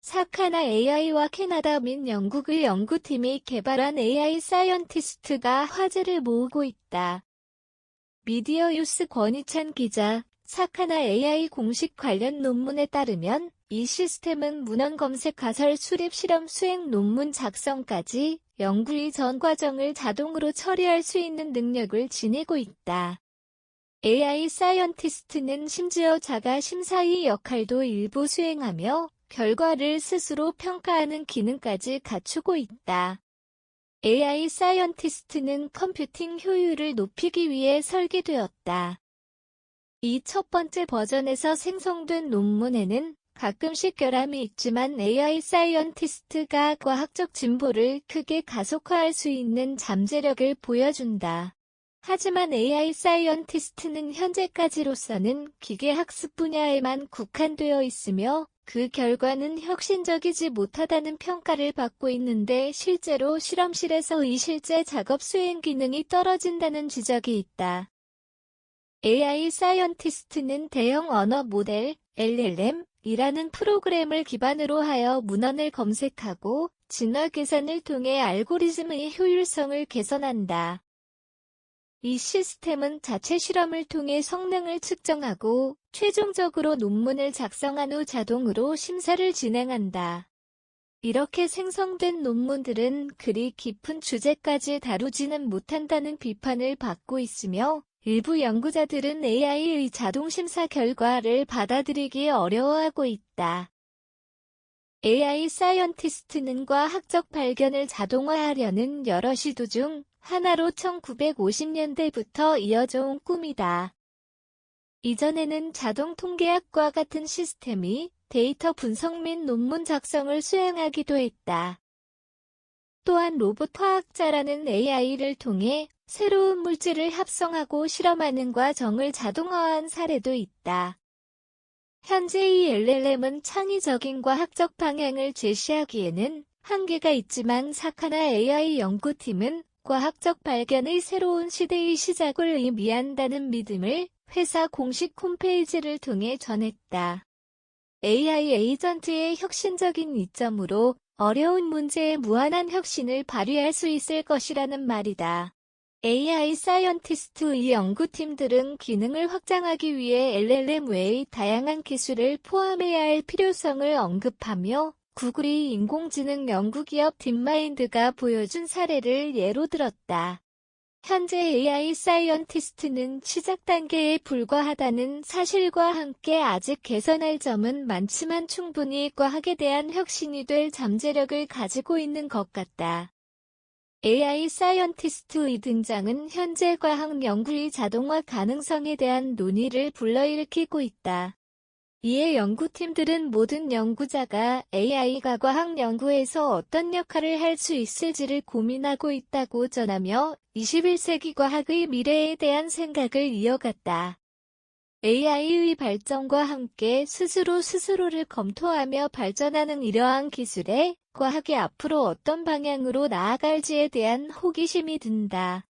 사카나 AI와 캐나다 민 영국의 연구팀이 개발한 AI 사이언티스트가 화제를 모으고 있다. 미디어 유스 권희찬 기자, 사카나 AI 공식 관련 논문에 따르면 이 시스템은 문헌 검색 가설 수립 실험 수행 논문 작성까지 연구의 전 과정을 자동으로 처리할 수 있는 능력을 지니고 있다. AI 사이언티스트는 심지어 자가 심사위 역할도 일부 수행하며 결과를 스스로 평가하는 기능까지 갖추고 있다. AI 사이언티스트는 컴퓨팅 효율을 높이기 위해 설계되었다. 이 첫 번째 버전에서 생성된 논문에는 가끔씩 결함이 있지만 AI 사이언티스트가 과학적 진보를 크게 가속화할 수 있는 잠재력을 보여준다. 하지만 AI 사이언티스트는 현재까지로서는 기계 학습 분야에만 국한되어 있으며 그 결과는 혁신적이지 못하다는 평가를 받고 있는데 실제로 실험실에서의 실제 작업 수행 기능이 떨어진다는 지적이 있다. AI 사이언티스트는 대형 언어 모델 LLM 이라는 프로그램을 기반으로 하여 문헌을 검색하고 진화 계산을 통해 알고리즘의 효율성을 개선한다. 이 시스템은 자체 실험을 통해 성능을 측정하고 최종적으로 논문을 작성한 후 자동으로 심사를 진행한다. 이렇게 생성된 논문들은 그리 깊은 주제까지 다루지는 못한다는 비판을 받고 있으며 일부 연구자들은 AI의 자동 심사 결과를 받아들이기 어려워하고 있다. AI 사이언티스트는 과 학적 발견을 자동화하려는 여러 시도 중 하나로 1950년대부터 이어져 온 꿈이다. 이전에는 자동 통계학과 같은 시스템이 데이터 분석 및 논문 작성을 수행하기도 했다. 또한 로봇 화학자라는 AI를 통해 새로운 물질을 합성하고 실험하는 과정을 자동화한 사례도 있다. 현재 이 LLM은 창의적인 과학적 방향을 제시하기에는 한계가 있지만 사카나 AI 연구팀은 과학적 발견의 새로운 시대의 시작을 의미한다는 믿음을 회사 공식 홈페이지를 통해 전했다. AI 에이전트의 혁신적인 이점으로 어려운 문제에 무한한 혁신을 발휘할 수 있을 것이라는 말이다. AI 사이언티스트의 연구팀들은 기능을 확장하기 위해 LLM 외의 다양한 기술을 포함해야 할 필요성을 언급하며 구글의 인공지능 연구기업 딥마인드가 보여준 사례를 예로 들었다. 현재 AI 사이언티스트는 시작 단계에 불과하다는 사실과 함께 아직 개선할 점은 많지만 충분히 과학에 대한 혁신이 될 잠재력을 가지고 있는 것 같다. AI 사이언티스트의 등장은 현재 과학 연구의 자동화 가능성에 대한 논의를 불러일으키고 있다. 이에 연구팀들은 모든 연구자가 AI가 과학 연구에서 어떤 역할을 할 수 있을지를 고민하고 있다고 전하며 21세기 과학의 미래에 대한 생각을 이어갔다. AI의 발전과 함께 스스로 스스로를 검토하며 발전하는 이러한 기술에 과학이 앞으로 어떤 방향으로 나아갈지에 대한 호기심이 든다.